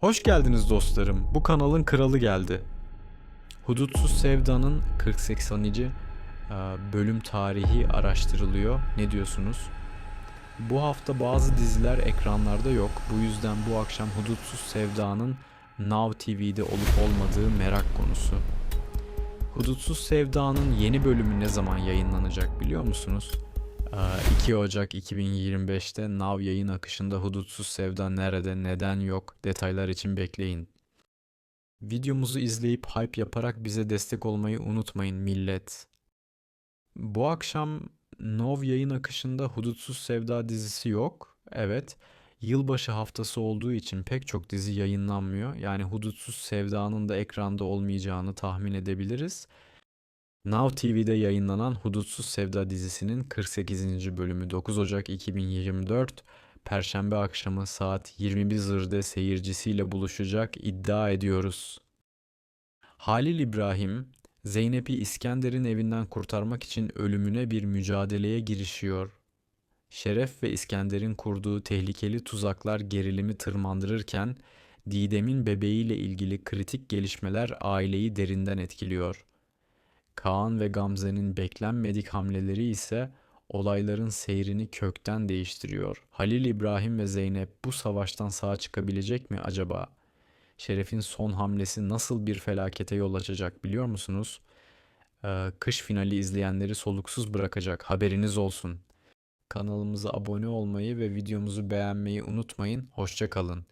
Hoş geldiniz dostlarım. Bu kanalın kralı geldi. Hudutsuz Sevda'nın 40-80. e, bölüm tarihi araştırılıyor. Ne diyorsunuz? Bu hafta bazı diziler ekranlarda yok. Bu yüzden bu akşam Hudutsuz Sevda'nın Now TV'de olup olmadığı merak konusu. Hudutsuz Sevda'nın yeni bölümü ne zaman yayınlanacak biliyor musunuz? Ee, 2 Ocak 2025'te Now yayın akışında Hudutsuz Sevda nerede, neden yok detaylar için bekleyin. Videomuzu izleyip hype yaparak bize destek olmayı unutmayın millet. Bu akşam Nov yayın akışında Hudutsuz Sevda dizisi yok. Evet. Yılbaşı haftası olduğu için pek çok dizi yayınlanmıyor. Yani Hudutsuz Sevda'nın da ekranda olmayacağını tahmin edebiliriz. Now TV'de yayınlanan Hudutsuz Sevda dizisinin 48. bölümü 9 Ocak 2024 Perşembe akşamı saat 21.00'de seyircisiyle buluşacak iddia ediyoruz. Halil İbrahim, Zeynep'i İskender'in evinden kurtarmak için ölümüne bir mücadeleye girişiyor. Şeref ve İskender'in kurduğu tehlikeli tuzaklar gerilimi tırmandırırken Didem'in bebeğiyle ilgili kritik gelişmeler aileyi derinden etkiliyor. Kaan ve Gamze'nin beklenmedik hamleleri ise olayların seyrini kökten değiştiriyor. Halil İbrahim ve Zeynep bu savaştan sağ çıkabilecek mi acaba? Şeref'in son hamlesi nasıl bir felakete yol açacak biliyor musunuz? Ee, kış finali izleyenleri soluksuz bırakacak haberiniz olsun. Kanalımıza abone olmayı ve videomuzu beğenmeyi unutmayın. Hoşça kalın.